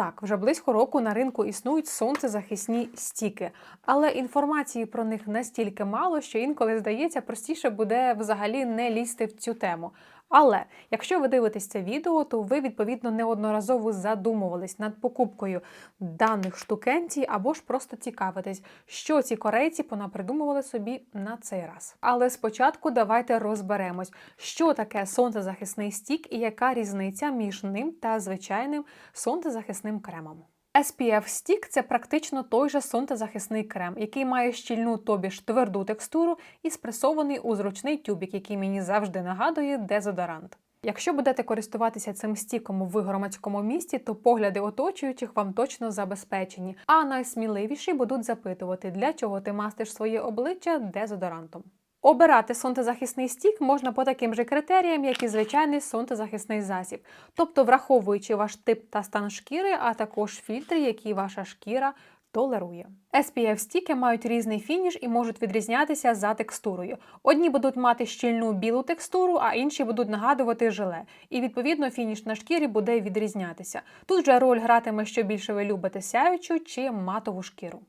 Так, вже близько року на ринку існують сонцезахисні стіки, але інформації про них настільки мало, що інколи здається, простіше буде взагалі не лізти в цю тему. Але якщо ви дивитесь це відео, то ви відповідно неодноразово задумувались над покупкою даних штукенцій або ж просто цікавитесь, що ці корейці понапридумували собі на цей раз. Але спочатку давайте розберемось, що таке сонцезахисний стік і яка різниця між ним та звичайним сонцезахисним кремом. SPF Stick – це практично той же сонцезахисний крем, який має щільну, тобі ж тверду текстуру і спресований у зручний тюбік, який мені завжди нагадує дезодорант. Якщо будете користуватися цим стіком в громадському місті, то погляди оточуючих вам точно забезпечені. А найсміливіші будуть запитувати, для чого ти мастиш своє обличчя дезодорантом. Обирати сонцезахисний стік можна по таким же критеріям, як і звичайний сонцезахисний засіб, тобто враховуючи ваш тип та стан шкіри, а також фільтри, які ваша шкіра толерує. SPF стіки мають різний фініш і можуть відрізнятися за текстурою. Одні будуть мати щільну білу текстуру, а інші будуть нагадувати желе. І відповідно фініш на шкірі буде відрізнятися. Тут же роль гратиме, що більше ви любите сяючу чи матову шкіру.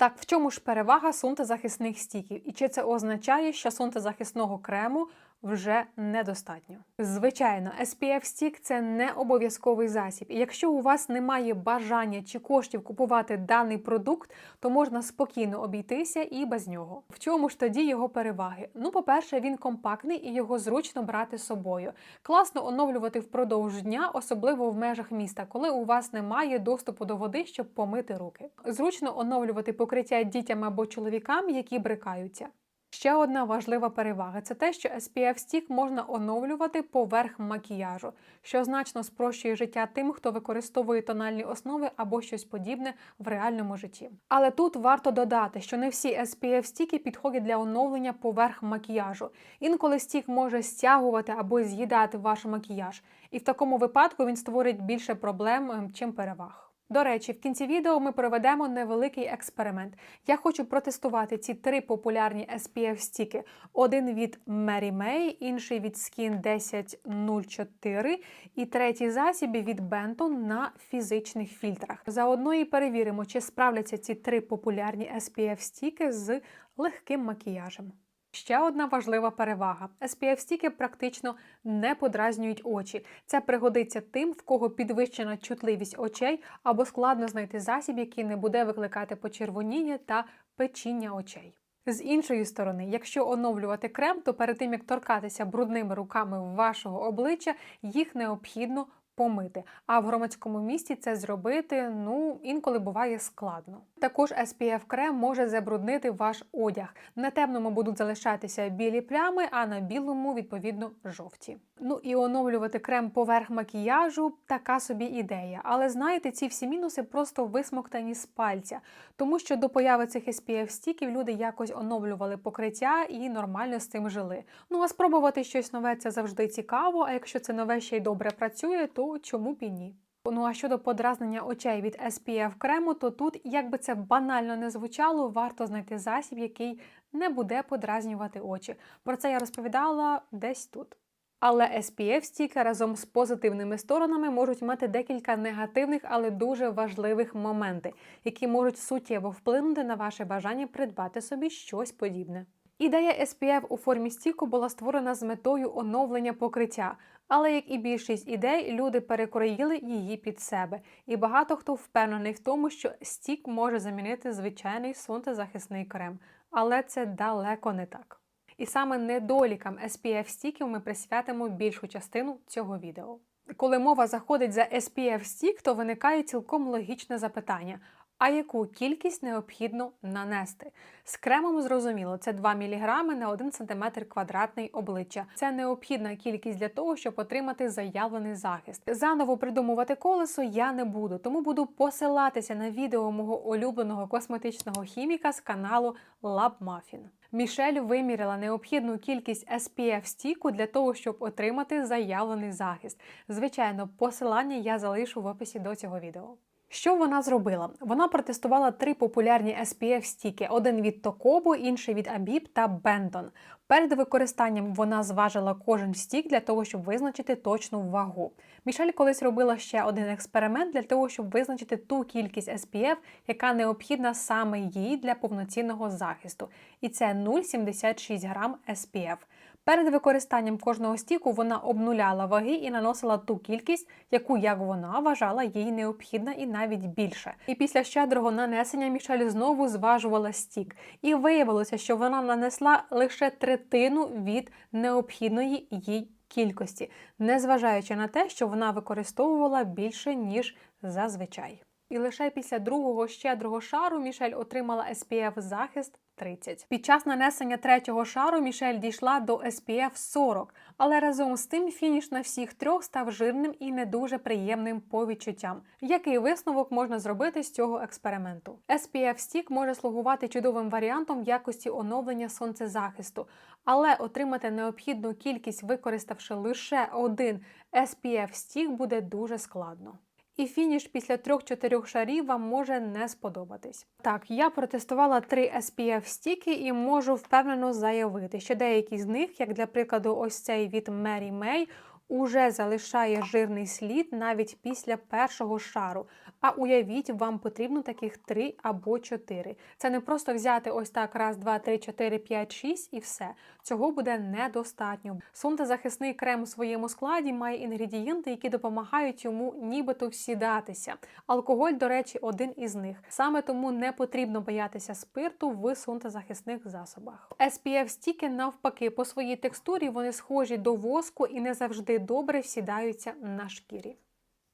Так, в чому ж перевага сонцезахисних стіків? І чи це означає, що сонцезахисного крему вже недостатньо? Звичайно, SPF стік це не обов'язковий засіб. І якщо у вас немає бажання чи коштів купувати даний продукт, то можна спокійно обійтися і без нього. В чому ж тоді його переваги? Ну, по-перше, він компактний і його зручно брати з собою. Класно оновлювати впродовж дня, особливо в межах міста, коли у вас немає доступу до води, щоб помити руки. Зручно оновлювати покриття дітям або чоловікам, які брикаються. Ще одна важлива перевага це те, що SPF стік можна оновлювати поверх макіяжу, що значно спрощує життя тим, хто використовує тональні основи або щось подібне в реальному житті. Але тут варто додати, що не всі SPF стіки підходять для оновлення поверх макіяжу. Інколи стік може стягувати або з'їдати ваш макіяж, і в такому випадку він створить більше проблем, ем, чим переваг. До речі, в кінці відео ми проведемо невеликий експеримент. Я хочу протестувати ці три популярні SPF стіки: один від Mary May, інший від Skin 1004 і третій засіб від Benton на фізичних фільтрах. Заодно і перевіримо, чи справляться ці три популярні SPF стіки з легким макіяжем. Ще одна важлива перевага: SPF стіки практично не подразнюють очі. Це пригодиться тим, в кого підвищена чутливість очей або складно знайти засіб, який не буде викликати почервоніння та печіння очей. З іншої сторони, якщо оновлювати крем, то перед тим як торкатися брудними руками вашого обличчя, їх необхідно помити. А в громадському місті це зробити ну інколи буває складно. Також SPF крем може забруднити ваш одяг. На темному будуть залишатися білі плями, а на білому, відповідно, жовті. Ну і оновлювати крем поверх макіяжу така собі ідея. Але знаєте, ці всі мінуси просто висмоктані з пальця, тому що до появи цих SPF стіків люди якось оновлювали покриття і нормально з цим жили. Ну а спробувати щось нове це завжди цікаво. А якщо це нове ще й добре працює, то чому б і ні? Ну а щодо подразнення очей від SPF крему, то тут, як би це банально не звучало, варто знайти засіб, який не буде подразнювати очі. Про це я розповідала десь тут. Але SPF стіки разом з позитивними сторонами можуть мати декілька негативних, але дуже важливих моменти, які можуть суттєво вплинути на ваше бажання придбати собі щось подібне. Ідея SPF у формі стіку була створена з метою оновлення покриття, але як і більшість ідей, люди перекроїли її під себе, і багато хто впевнений в тому, що стік може замінити звичайний сонцезахисний крем, але це далеко не так. І саме недолікам SPF стіків ми присвятимо більшу частину цього відео. Коли мова заходить за SPF стік, то виникає цілком логічне запитання. А яку кількість необхідно нанести? З кремом зрозуміло, це 2 мг на 1 см квадратний обличчя. Це необхідна кількість для того, щоб отримати заявлений захист. Заново придумувати колесо я не буду, тому буду посилатися на відео мого улюбленого косметичного хіміка з каналу Lab Muffin. Мішель виміряла необхідну кількість SPF стіку для того, щоб отримати заявлений захист. Звичайно, посилання я залишу в описі до цього відео. Що вона зробила? Вона протестувала три популярні SPF стіки: один від Tokobo, інший від Abib та Benton. Перед використанням вона зважила кожен стік для того, щоб визначити точну вагу. Мішель колись робила ще один експеримент для того, щоб визначити ту кількість SPF, яка необхідна саме їй для повноцінного захисту. І це 0,76 грам SPF. Перед використанням кожного стіку вона обнуляла ваги і наносила ту кількість, яку, як вона вважала, їй необхідна і навіть більше. І після щедрого нанесення Мішель знову зважувала стік. І виявилося, що вона нанесла лише третину від необхідної їй кількості, незважаючи на те, що вона використовувала більше ніж зазвичай. І лише після другого щедрого шару Мішель отримала SPF захист 30. Під час нанесення третього шару Мішель дійшла до SPF 40, але разом з тим фініш на всіх трьох став жирним і не дуже приємним по відчуттям. Який висновок можна зробити з цього експерименту? SPF стік може слугувати чудовим варіантом в якості оновлення сонцезахисту, але отримати необхідну кількість, використавши лише один SPF стік, буде дуже складно. І фініш після 3-4 шарів вам може не сподобатись. Так, я протестувала три SPF стіки і можу впевнено заявити, що деякі з них, як для прикладу, ось цей від Mary May, уже залишає жирний слід навіть після першого шару. А уявіть, вам потрібно таких 3 або 4. Це не просто взяти ось так раз, два, три, чотири, п'ять, шість і все. Цього буде недостатньо. Сонцезахисний крем у своєму складі має інгредієнти, які допомагають йому нібито всідатися. Алкоголь, до речі, один із них. Саме тому не потрібно боятися спирту в сонцезахисних засобах. SPF стіки навпаки, по своїй текстурі вони схожі до воску і не завжди добре всідаються на шкірі.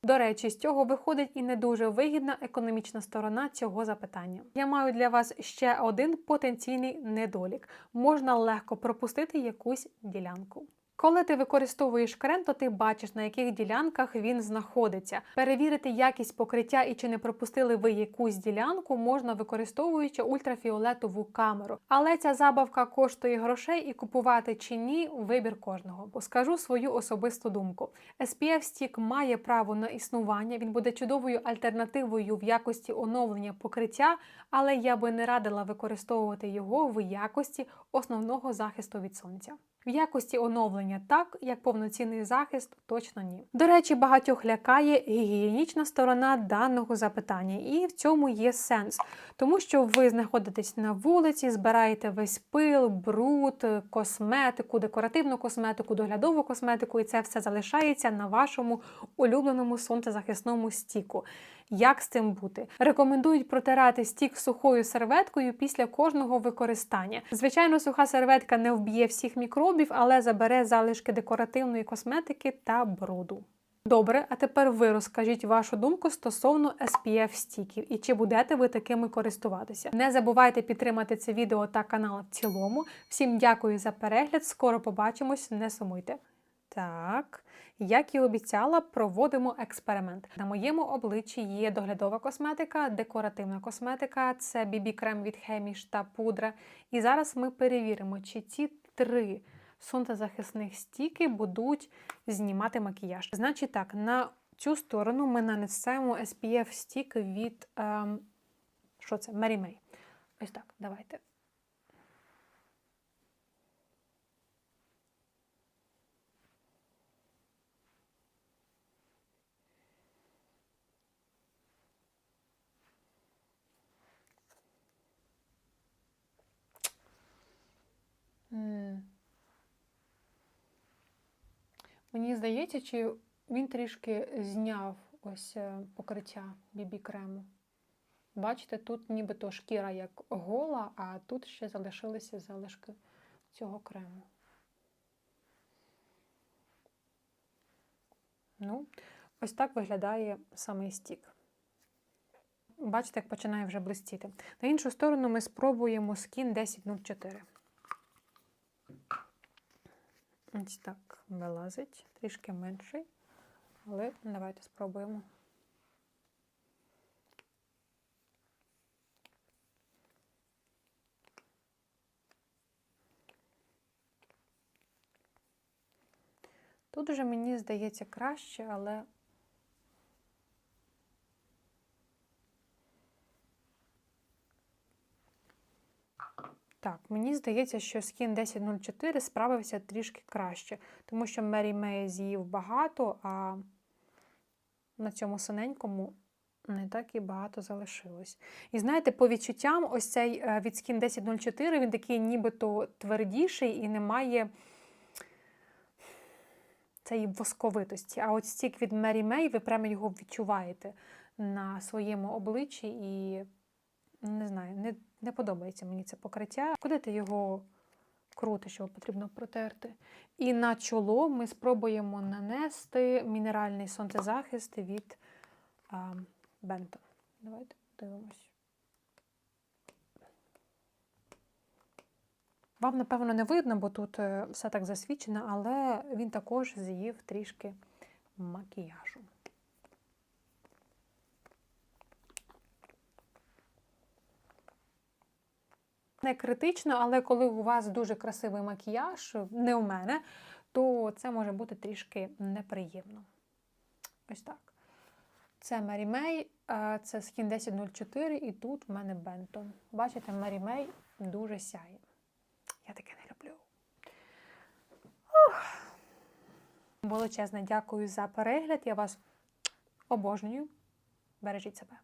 До речі, з цього виходить і не дуже вигідна економічна сторона цього запитання. Я маю для вас ще один потенційний недолік: можна легко пропустити якусь ділянку. Коли ти використовуєш крем, то ти бачиш, на яких ділянках він знаходиться. Перевірити якість покриття і чи не пропустили ви якусь ділянку, можна використовуючи ультрафіолетову камеру. Але ця забавка коштує грошей і купувати чи ні вибір кожного. Бо скажу свою особисту думку. SPF стік має право на існування, він буде чудовою альтернативою в якості оновлення покриття, але я би не радила використовувати його в якості основного захисту від сонця. В якості оновлення так, як повноцінний захист, точно ні. До речі, багатьох лякає гігієнічна сторона даного запитання, і в цьому є сенс, тому що ви знаходитесь на вулиці, збираєте весь пил, бруд, косметику, декоративну косметику, доглядову косметику, і це все залишається на вашому улюбленому сонцезахисному стіку. Як з цим бути? Рекомендують протирати стік сухою серветкою після кожного використання. Звичайно, суха серветка не вб'є всіх мікробів, але забере залишки декоративної косметики та бруду. Добре, а тепер ви розкажіть вашу думку стосовно SPF стіків і чи будете ви такими користуватися. Не забувайте підтримати це відео та канал в цілому. Всім дякую за перегляд. Скоро побачимось, не сумуйте. Так, як і обіцяла, проводимо експеримент. На моєму обличчі є доглядова косметика, декоративна косметика, це бібі-крем від Хеміш та пудра. І зараз ми перевіримо, чи ці три сонцезахисних стіки будуть знімати макіяж. Значить так, на цю сторону ми нанесемо SPF стік від ем, що це? Mary May. Ось так, давайте. Мені здається, чи він трішки зняв ось е, покриття бібі крему. Бачите, тут нібито шкіра як гола, а тут ще залишилися залишки цього крему. Ну, ось так виглядає самий стік. Бачите, як починає вже блистіти. На іншу сторону ми спробуємо Skin 1004. Ось так вилазить, трішки менший, але давайте спробуємо. Тут вже мені здається краще, але Так, мені здається, що скін 1004 справився трішки краще, тому що Мері Мей з'їв багато, а на цьому синенькому не так і багато залишилось. І знаєте, по відчуттям, ось цей е, від скін 1004, він такий нібито твердіший і немає цієї восковитості. А от стік від Мері Мей, ви прямо його відчуваєте на своєму обличчі і не знаю, не, не подобається мені це покриття. Куди ти його крутиш, його потрібно протерти. І на чоло ми спробуємо нанести мінеральний сонцезахист від а, Бенто. Давайте подивимось. Вам, напевно, не видно, бо тут е, все так засвічено, але він також з'їв трішки макіяжу. Не критично, але коли у вас дуже красивий макіяж, не у мене, то це може бути трішки неприємно. Ось так. Це Мері Мей, це Skin 1004, і тут в мене Бенто. Бачите, Мері Мей дуже сяє. Я таке не люблю. Ух. Величезне дякую за перегляд. Я вас обожнюю. Бережіть себе.